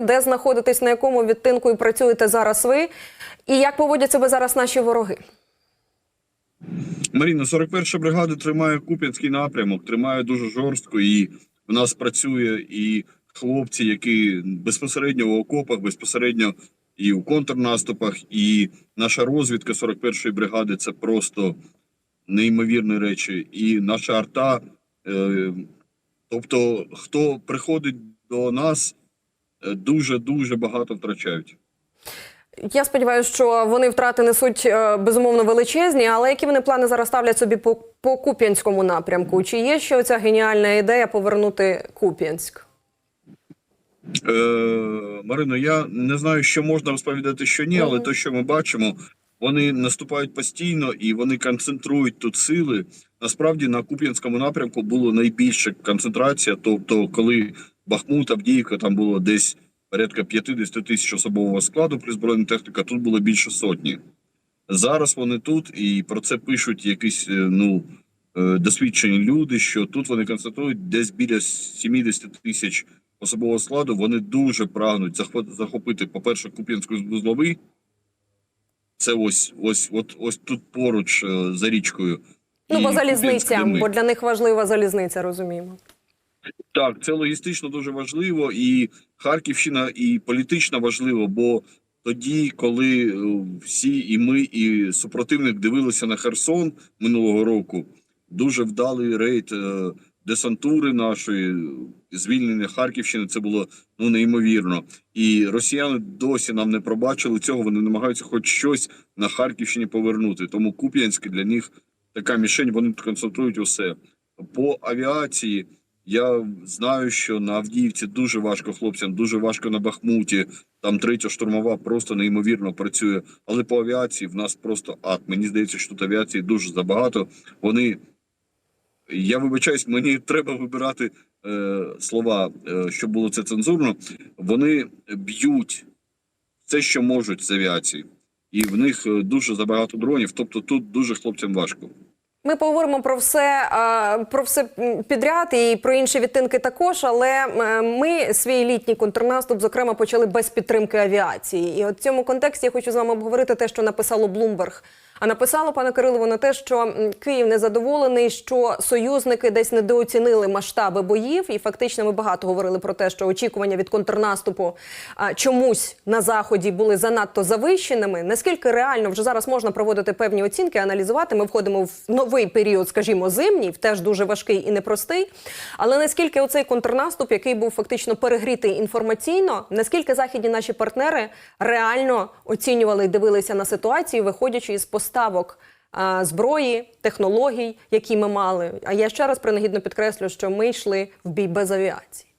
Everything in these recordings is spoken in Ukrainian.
де знаходитесь, на якому відтинку і працюєте зараз ви, і як поводять себе зараз наші вороги? Маріна, 41 бригада тримає Куп'янський напрямок, тримає дуже жорстко, і в нас працює і хлопці, які безпосередньо в окопах, безпосередньо і у контрнаступах, і наша розвідка 41-ї бригади це просто неймовірні речі. І наша арта, е, тобто, хто приходить до нас, дуже дуже багато втрачають. Я сподіваюся, що вони втрати несуть е, безумовно величезні, але які вони плани зараз ставлять собі по, по Куп'янському напрямку? Чи є ще оця геніальна ідея повернути Куп'янськ? Е, Марино, я не знаю, що можна розповідати, що ні, але Мгм. те, що ми бачимо, вони наступають постійно і вони концентрують тут сили. Насправді на Куп'янському напрямку було найбільша концентрація. Тобто, коли Бахмут, Авдіївка, там було десь порядка 50 тисяч особового складу, плюс збройна техніка, тут було більше сотні. Зараз вони тут, і про це пишуть якісь е, ну е, досвідчені люди, що тут вони концентрують десь біля 70 тисяч особового складу. Вони дуже прагнуть захопити, по-перше, Куп'янську вузловий. Це ось ось, от ось тут поруч е, за річкою. Ну, бо залізниця, бо для них важлива залізниця, розуміємо. Так, це логістично дуже важливо, і Харківщина і політично важливо, бо тоді, коли е, всі і ми, і супротивник дивилися на Херсон минулого року, дуже вдалий рейд е, десантури нашої, звільнення Харківщини. Це було ну неймовірно. І росіяни досі нам не пробачили цього. Вони намагаються хоч щось на Харківщині повернути. Тому Куп'янськ для них така мішень. Вони концентрують усе по авіації. Я знаю, що на Авдіївці дуже важко хлопцям, дуже важко на Бахмуті. Там третя штурмова просто неймовірно працює. Але по авіації в нас просто ад. Мені здається, що тут авіації дуже забагато. Вони я вибачаюсь, мені треба вибирати е, слова, е, щоб було це цензурно. Вони б'ють все, що можуть з авіації, і в них е, дуже забагато дронів. Тобто тут дуже хлопцям важко. Ми поговоримо про все про все підряд і про інші відтинки також. Але е, ми свій літній контрнаступ, зокрема, почали без підтримки авіації. І от в цьому контексті я хочу з вами обговорити те, що написало Блумберг. А написало пане Кирилово на те, що Київ незадоволений, що союзники десь недооцінили масштаби боїв, і фактично ми багато говорили про те, що очікування від контрнаступу чомусь на заході були занадто завищеними. Наскільки реально вже зараз можна проводити певні оцінки, аналізувати? Ми входимо в новий період, скажімо, зимній, теж дуже важкий і непростий. Але наскільки оцей контрнаступ, який був фактично перегрітий інформаційно, наскільки західні наші партнери реально оцінювали і дивилися на ситуацію, виходячи із поставок зброї, технологій, які ми мали. А я ще раз принагідно підкреслю, що ми йшли в бій без авіації,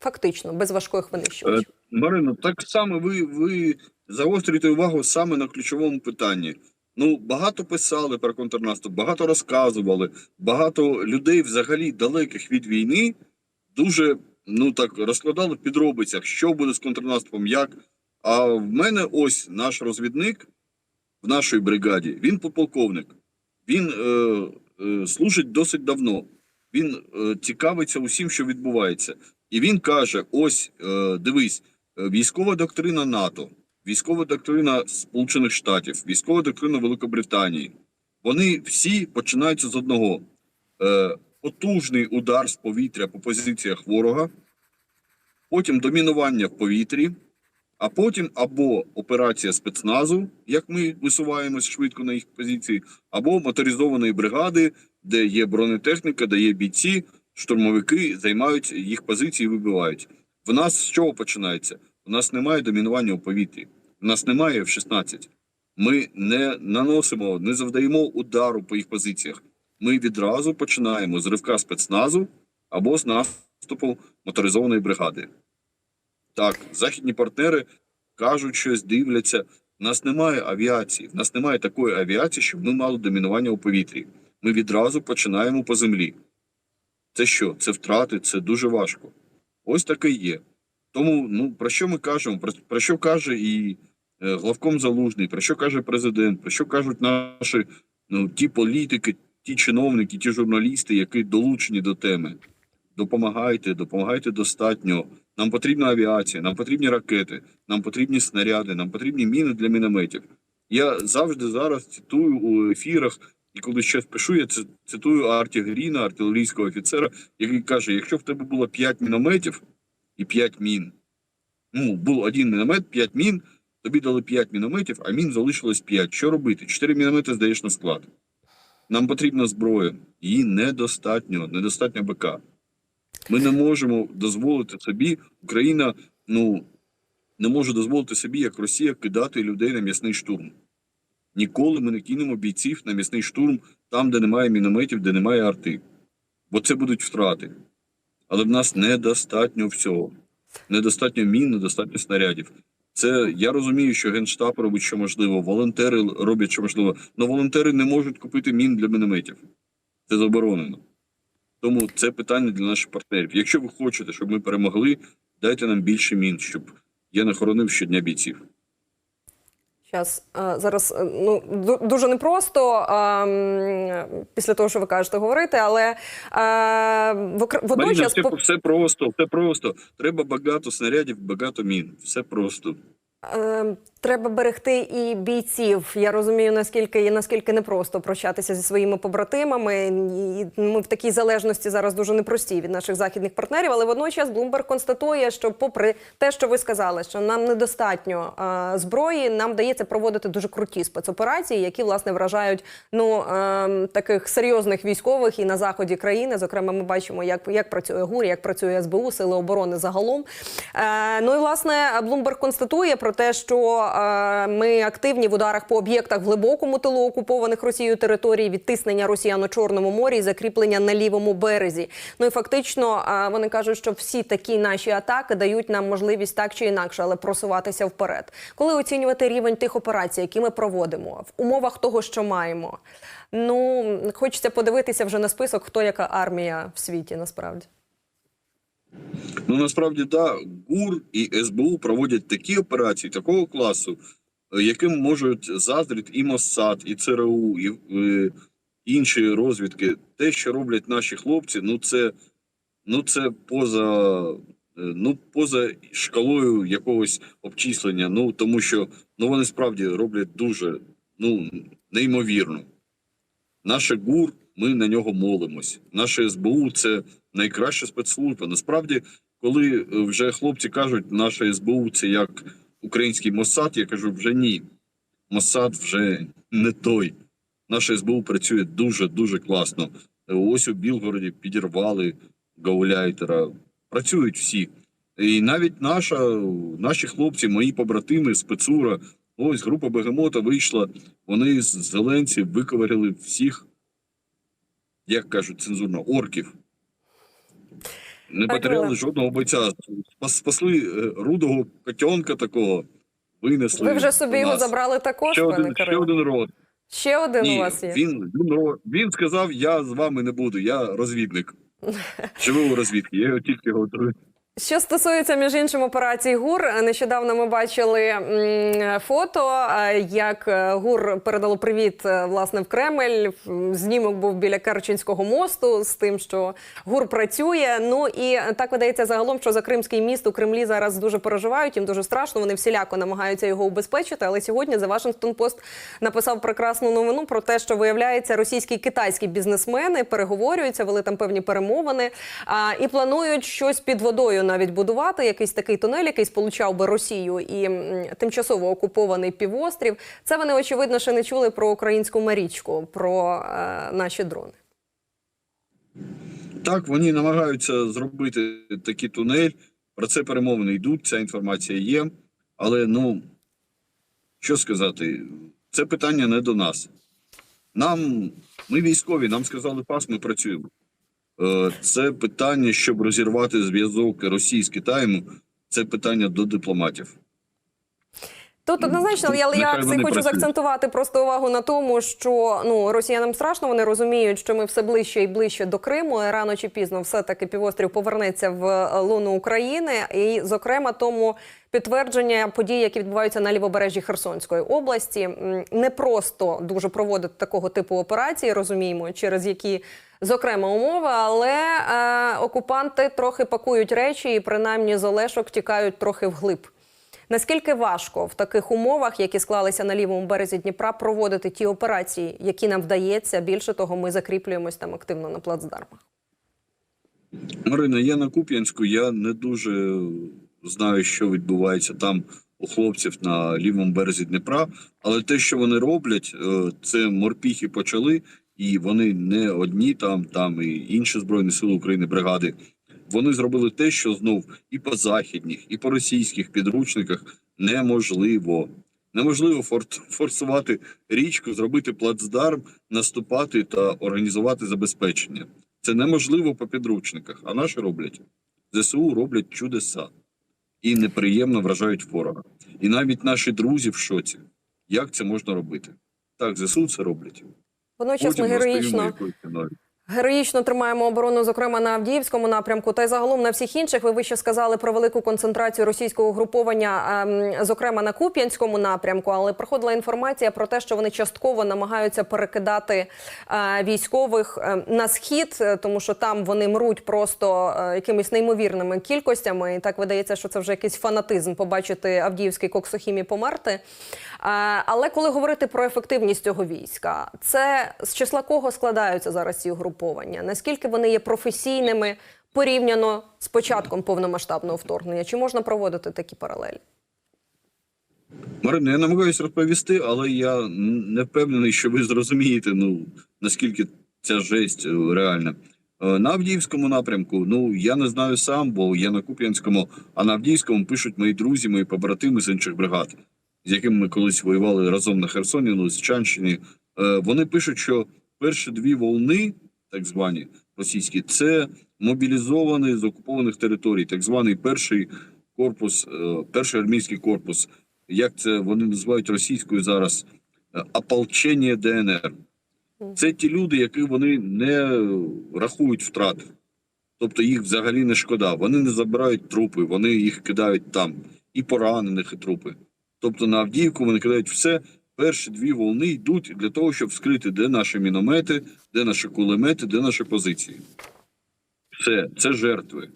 фактично, без важких винищувачів. Е, Марино, так само ви, ви загострюєте увагу саме на ключовому питанні. Ну, багато писали про контрнаступ, багато розказували, багато людей взагалі далеких від війни дуже ну так розкладали в підробицях, що буде з контрнаступом, як. А в мене ось наш розвідник в нашій бригаді, він подполковник. Він е, е, служить досить давно. Він е, цікавиться усім, що відбувається. І він каже: ось е, дивись, е, військова доктрина НАТО, військова доктрина Сполучених Штатів, військова доктрина Великобританії. Вони всі починаються з одного: е, потужний удар з повітря по позиціях ворога, потім домінування в повітрі, а потім або операція спецназу, як ми висуваємось швидко на їх позиції, або моторизованої бригади, де є бронетехніка, де є бійці, штурмовики займають їх позиції і вибивають. В нас з чого починається? У нас немає домінування у повітрі, у нас немає F-16. Ми не наносимо, не завдаємо удару по їх позиціях. Ми відразу починаємо з ривка спецназу або з наступу моторизованої бригади. Так, західні партнери кажуть, щось дивляться. У нас немає авіації, в нас немає такої авіації, щоб ми мали домінування у повітрі. Ми відразу починаємо по землі. Це що? Це втрати, це дуже важко. Ось таке є. Тому, ну про що ми кажемо? Про, про що каже і е, главком залужний, про що каже президент, про що кажуть наші ну, ті політики, ті чиновники, ті журналісти, які долучені до теми. Допомагайте, допомагайте достатньо. Нам потрібна авіація, нам потрібні ракети, нам потрібні снаряди, нам потрібні міни для мінометів. Я завжди зараз цитую у ефірах, і коли щось пишу, я цитую Арті Гріна, артилерійського офіцера, який каже: якщо в тебе було 5 мінометів і 5 мін, ну, був один міномет, 5 мін, тобі дали 5 мінометів, а мін залишилось 5. Що робити? 4 міномети здаєш на склад. Нам потрібна зброя. Її недостатньо, недостатньо БК. Ми не можемо дозволити собі, Україна ну, не може дозволити собі, як Росія, кидати людей на м'ясний штурм. Ніколи ми не кинемо бійців на м'ясний штурм там, де немає мінометів, де немає арти. Бо це будуть втрати. Але в нас недостатньо всього. Недостатньо мін, недостатньо снарядів. Це я розумію, що Генштаб робить що можливо, волонтери роблять що можливо, але волонтери не можуть купити мін для мінометів. Це заборонено. Тому це питання для наших партнерів. Якщо ви хочете, щоб ми перемогли, дайте нам більше мін, щоб я не хоронив щодня бійців. Щас, е, зараз е, ну дуже непросто після того, що ви кажете, говорити, але е, водночас все, все просто, все просто. Треба багато снарядів, багато мін. Все просто. Е, Треба берегти і бійців. Я розумію, наскільки і наскільки непросто прощатися зі своїми побратимами. І ми в такій залежності зараз дуже непрості від наших західних партнерів. Але водночас Блумберг констатує, що, попри те, що ви сказали, що нам недостатньо е, зброї, нам вдається проводити дуже круті спецоперації, які власне вражають ну е, таких серйозних військових і на заході країни. Зокрема, ми бачимо, як, як працює ГУР, як працює СБУ, сили оборони загалом. Е, ну і власне Блумберг констатує про те, що е, ми активні в ударах по об'єктах в глибокому тилу окупованих Росією територій, відтиснення Росіян у Чорному морі і закріплення на лівому березі. Ну і фактично е, вони кажуть, що всі такі наші атаки дають нам можливість так чи інакше, але просуватися вперед. Коли оцінювати рівень тих операцій, які ми проводимо в умовах того, що маємо. Ну хочеться подивитися вже на список, хто яка армія в світі насправді. Ну насправді да, ГУР і СБУ проводять такі операції такого класу, е, яким можуть заздрити і Моссад, і ЦРУ, і е, інші розвідки. Те, що роблять наші хлопці, ну це, ну це поза, е, ну поза шкалою якогось обчислення. Ну тому що ну вони справді роблять дуже ну неймовірно. Наше ГУР, ми на нього молимось. Наше СБУ це найкраща спецслужба. Насправді, коли е, вже хлопці кажуть, наше СБУ це як український Моссад, я кажу, вже ні. Моссад вже не той. Наше СБУ працює дуже дуже класно. Ось у Білгороді підірвали гауляйтера. Працюють всі. І навіть наша, наші хлопці, мої побратими, спецура, ось група Бегемота вийшла. Вони з зеленців виковиряли всіх, як кажуть цензурно, орків. Не потеряли жодного бойця. Спасли е, рудого котенка такого, винесли. Ви вже собі його забрали також, Ще пане один, ще один род. Ще один у вас є. він, він, він сказав: я з вами не буду, я розвідник. Живу у розвідки, я його тільки готую. Що стосується між іншим операції ГУР, нещодавно ми бачили фото, е, як е, ГУР передало привіт е, власне в Кремль. Знімок був біля Керченського мосту з тим, що ГУР працює. Ну і так видається загалом, що за Кримський міст у Кремлі зараз дуже переживають. Їм дуже страшно. Вони всіляко намагаються його убезпечити. Але сьогодні The Washington Post написав прекрасну новину про те, що виявляється, російські і китайські бізнесмени переговорюються, вели там певні перемовини а, і планують щось під водою навіть будувати, якийсь такий тунель, який сполучав би Росію і тимчасово окупований півострів. Це вони очевидно ще не чули про українську марічку, про е, наші дрони. Так, вони намагаються зробити такий тунель. Про це перемовини йдуть, ця інформація є. Але ну що сказати, це питання не до нас. Нам, ми військові, нам сказали пас, ми працюємо. Е, Це питання, щоб розірвати зв'язок Росії з Китаєм, це питання до дипломатів. Тут однозначно, Тут але я нехай все хочу працюють. заакцентувати просто увагу на тому, що ну росіянам страшно, вони розуміють, що ми все ближче і ближче до Криму. і Рано чи пізно все таки півострів повернеться в е, луну України, і зокрема тому. Підтвердження подій, які відбуваються на лівобережжі Херсонської області, не просто дуже проводити такого типу операції, розуміємо, через які зокрема умови, але е, окупанти трохи пакують речі і принаймні з Олешок тікають трохи вглиб. Наскільки важко в таких умовах, які склалися на лівому березі Дніпра, проводити ті операції, які нам вдається? Більше того, ми закріплюємось там активно на плацдармах. Марина, я на Куп'янську, я не дуже знаю, що відбувається там у хлопців на лівому березі Дніпра. Але те, що вони роблять, е, це морпіхи почали, і вони не одні там, там і інші збройні сили України, бригади. Вони зробили те, що знов і по західніх, і по російських підручниках неможливо. Неможливо форсувати річку, зробити плацдарм, наступати та організувати забезпечення. Це неможливо по підручниках, а наші роблять. ЗСУ роблять чудеса і неприємно вражають ворога. І навіть наші друзі в шоці. Як це можна робити? Так, ЗСУ це роблять. Водночас ми героїчно. Героїчно тримаємо оборону, зокрема на Авдіївському напрямку, та й загалом на всіх інших. Ви вище сказали про велику концентрацію російського угруповання, ем, зокрема на Куп'янському напрямку. Але проходила інформація про те, що вони частково намагаються перекидати е, військових е, на схід, е, тому що там вони мруть просто е, якимись неймовірними кількостями. І так видається, що це вже якийсь фанатизм побачити Авдіївський коксохімі померти. Але коли говорити про ефективність цього війська, це з числа кого складаються зараз ці угруповання? Наскільки вони є професійними порівняно з початком повномасштабного вторгнення? Чи можна проводити такі паралелі? Марина, я намагаюся розповісти, але я не впевнений, що ви зрозумієте, ну наскільки ця жесть е, реальна. Е, На Авдіївському напрямку, ну я не знаю сам, бо я на Куп'янському, а на Авдіївському пишуть мої друзі, мої побратими з інших бригад, з якими ми колись воювали разом на Херсоні, ну Лисичанщині. Е, Вони пишуть, що перші дві волни, так звані російські, це мобілізовані з окупованих територій, так званий перший корпус, е, перший армійський корпус як це вони називають російською зараз е, ополчення ДНР. Це ті люди, які вони не рахують втрати. Тобто їх взагалі не шкода. Вони не забирають трупи, вони їх кидають там, і поранених, і трупи. Тобто на Авдіївку вони кидають все. Перші дві волни йдуть для того, щоб вскрити, де наші міномети, де наші кулемети, де наші позиції. Все, це жертви.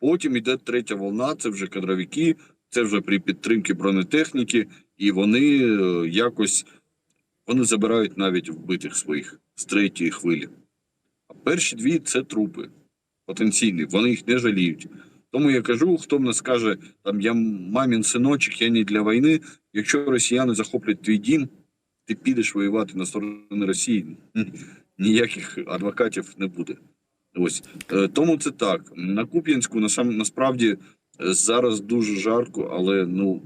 Потім йде третя волна, це вже кадровики, це вже при підтримці бронетехніки, і вони е, якось вони забирають навіть вбитих своїх з третьої хвилі. А перші дві це трупи потенційні, вони їх не жаліють. Тому я кажу, хто мене скаже, там я мамін синочок, я не для війни. Якщо росіяни захоплять твій дім, ти підеш воювати на сторону Росії. Ніяких адвокатів не буде. Ось Е, тому це так. На Куп'янську насправді е, зараз дуже жарко, але ну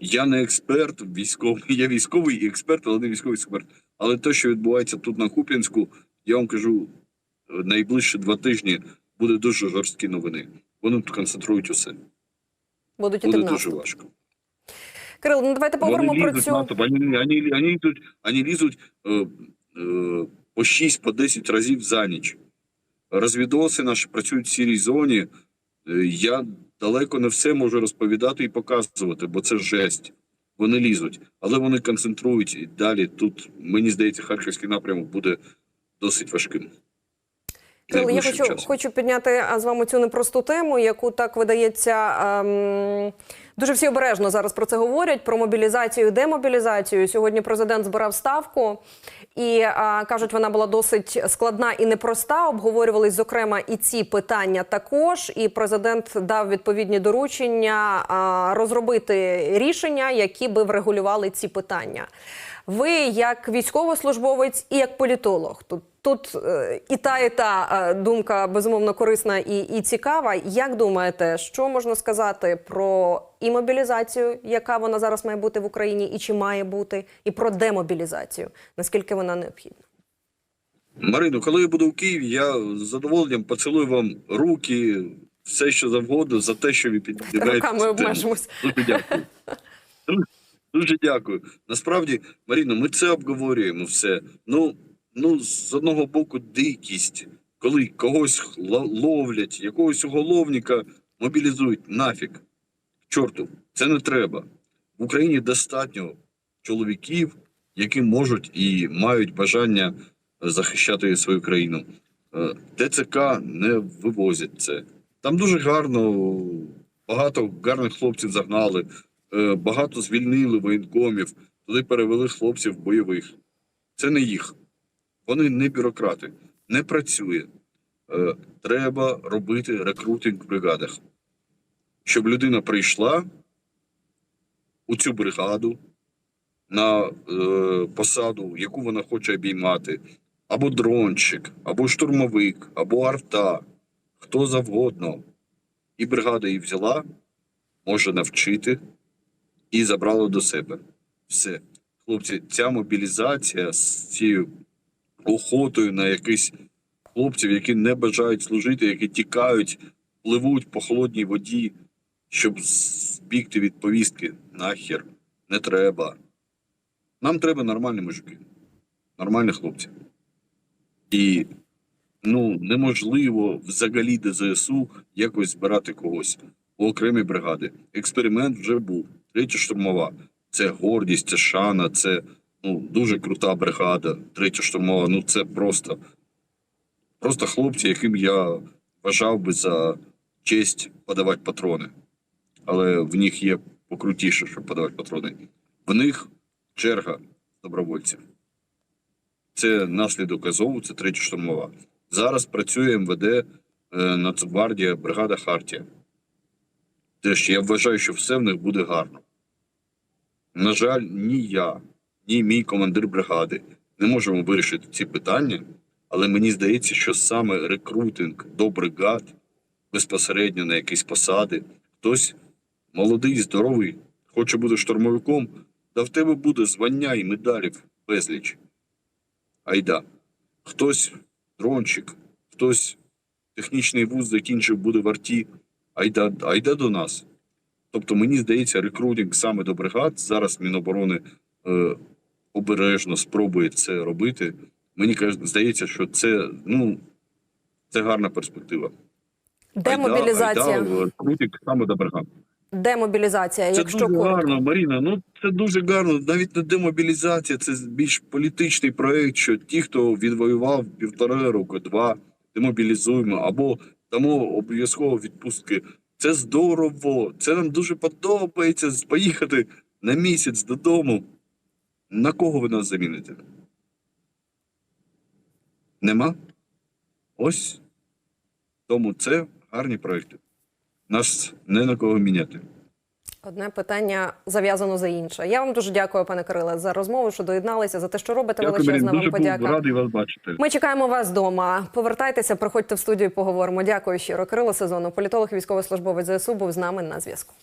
я не експерт військовий. Я військовий і експерт, але не військовий експерт. Але те, що відбувається тут на Куп'янську, я вам кажу, найближчі два тижні буде дуже жорсткі новини. Вони тут концентрують усе. Будуть Буде дуже важко. Кирил, ну давайте поговоримо вони про лізуть цю. НАТО, вони, вони, вони, йдуть, вони лізуть е, е, по 6 по 10 разів за ніч. Розвідоси наші працюють в сірій зоні. Е, Я далеко не все можу розповідати і показувати, бо це жесть. Вони лізуть, але вони концентрують і далі. Тут мені здається, харківський напрямок буде досить важким. Кирил, я хочу, хочу підняти з вами цю непросту тему, яку так видається. Ем, дуже всі обережно зараз про це говорять: про мобілізацію, демобілізацію. Сьогодні президент збирав ставку, і а, кажуть, вона була досить складна і непроста. Обговорювались зокрема і ці питання також. І президент дав відповідні доручення а, розробити рішення, які би врегулювали ці питання. Ви, як військовослужбовець і як політолог, тут тут е, і та, і та е, думка безумовно корисна і, і цікава. Як думаєте, що можна сказати про і мобілізацію, яка вона зараз має бути в Україні, і чи має бути, і про демобілізацію? Наскільки вона необхідна? Марино, коли я буду в Києві, я з задоволенням поцілую вам руки, все що завгодно за те, що ви підбираєте. Руками обмежимось. Дуже дякую. Дуже, дякую. Насправді, Маріно, ми це обговорюємо все. Ну, ну, з одного боку, дикість, коли когось ло- ловлять, якогось уголовника мобілізують нафіг. Чорту, це не треба. В Україні достатньо чоловіків, які можуть і мають бажання захищати свою країну. Е, ТЦК не вивозять це. Там дуже гарно, багато гарних хлопців загнали, е, багато звільнили воєнкомів, туди перевели хлопців бойових. Це не їх. Вони не бюрократи, не працює. Е, Треба робити рекрутинг в бригадах, щоб людина прийшла у цю бригаду на е, посаду, яку вона хоче обіймати, або дронщик, або штурмовик, або арта, хто завгодно. І бригада її взяла, може навчити і забрала до себе. Все. Хлопці, ця мобілізація з цією охотою на якісь хлопців, які не бажають служити, які тікають, пливуть по холодній воді, щоб збігти від повістки. Нахер, не треба. Нам треба нормальні мужики, нормальні хлопці. І ну, неможливо взагалі ДЗСУ якось збирати когось у окремі бригади. Експеримент вже був. Третя штурмова. Це гордість, це шана, це ну, дуже крута бригада. Третя штурмова. Ну це просто, просто хлопці, яким я вважав би за честь подавати патрони. Але в них є покрутіше, щоб подавати патрони. В них черга добровольців. Це наслідок Азову, це третя штурмова. Зараз працює МВД, е, Нацгвардія, бригада Хартія. Теж я вважаю, що все в них буде гарно. На жаль, ні я, ні мій командир бригади не можемо вирішити ці питання, але мені здається, що саме рекрутинг до бригад безпосередньо на якісь посади, хтось молодий, здоровий, хоче бути штурмовиком, та в тебе буде звання і медалів безліч. Айда. Хтось дрончик, хтось технічний вуз закінчив, буде в арті. Айда, айда до нас. Тобто, мені здається, рекрутинг саме до бригад зараз Міноборони е, обережно спробує це робити. Мені здається, що це ну це гарна перспектива. Демобілізація. Айда, айда, рекрутинг саме до бригад. Демобілізація, Це якщо дуже коротко. гарно, Маріна. Ну це дуже гарно. Навіть не демобілізація, це більш політичний проект, що ті, хто відвоював півтора року, два, демобілізуємо або дамо обов'язково відпустки. Це здорово. Це нам дуже подобається поїхати на місяць додому. На кого ви нас заміните? Нема? Ось. Тому це гарні проекти. Нас не на кого міняти. Одне питання зав'язано за інше. Я вам дуже дякую, пане Кириле, за розмову, що доєдналися, за те, що робите. Дякую, Величезна дуже вам подяка. радий вас бачити. Ми чекаємо вас вдома. Повертайтеся, приходьте в студію, поговоримо. Дякую щиро. Кирило Сезону, політолог і військовослужбовець ЗСУ, був з нами на зв'язку.